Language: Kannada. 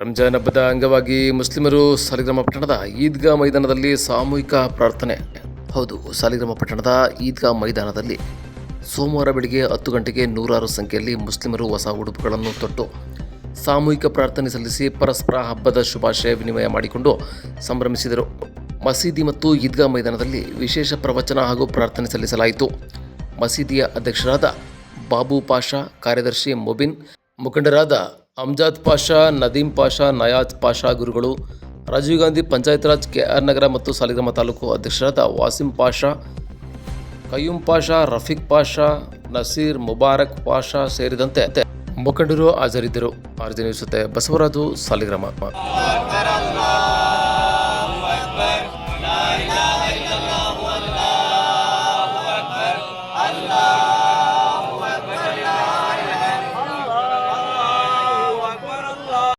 ರಂಜಾನ್ ಹಬ್ಬದ ಅಂಗವಾಗಿ ಮುಸ್ಲಿಮರು ಸಾಲಿಗ್ರಾಮ ಪಟ್ಟಣದ ಈದ್ಗಾ ಮೈದಾನದಲ್ಲಿ ಸಾಮೂಹಿಕ ಪ್ರಾರ್ಥನೆ. ಹೌದು, ಸಾಲಿಗ್ರಾಮ ಪಟ್ಟಣದ ಈದ್ಗಾ ಮೈದಾನದಲ್ಲಿ ಸೋಮವಾರ ಬೆಳಿಗ್ಗೆ ಹತ್ತು ಗಂಟೆಗೆ ನೂರಾರು ಸಂಖ್ಯೆಯಲ್ಲಿ ಮುಸ್ಲಿಮರು ಹೊಸ ಉಡುಪುಗಳನ್ನು ತೊಟ್ಟು ಸಾಮೂಹಿಕ ಪ್ರಾರ್ಥನೆ ಸಲ್ಲಿಸಿ ಪರಸ್ಪರ ಹಬ್ಬದ ಶುಭಾಶಯ ವಿನಿಮಯ ಮಾಡಿಕೊಂಡು ಸಂಭ್ರಮಿಸಿದರು. ಮಸೀದಿ ಮತ್ತು ಈದ್ಗಾ ಮೈದಾನದಲ್ಲಿ ವಿಶೇಷ ಪ್ರವಚನ ಹಾಗೂ ಪ್ರಾರ್ಥನೆ ಸಲ್ಲಿಸಲಾಯಿತು. ಮಸೀದಿಯ ಅಧ್ಯಕ್ಷರಾದ ಬಾಬು ಪಾಷಾ, ಕಾರ್ಯದರ್ಶಿ ಮೊಬಿನ್, ಮುಖಂಡರಾದ ಅಮ್ಜಾದ್ ಪಾಷಾ, ನದೀಂ ಪಾಷಾ, ನಯಾಜ್ ಪಾಷಾ ಗುರುಗಳು, ರಾಜೀವ್ ಗಾಂಧಿ ಪಂಚಾಯತ್ ರಾಜ್ ಕೆ ಆರ್ ನಗರ ಮತ್ತು ಸಾಲಿಗ್ರಾಮ ತಾಲೂಕು ಅಧ್ಯಕ್ಷರಾದ ವಾಸಿಂ ಪಾಷಾ ಕಯ್ಯೂಂ ಪಾಷಾ, ರಫೀಕ್ ಪಾಷಾ, ನಸೀರ್ ಮುಬಾರಕ್ ಪಾಷಾ ಸೇರಿದಂತೆ ಮುಖಂಡರು ಹಾಜರಿದ್ದರು. RG news Basavaraju, Saligrama.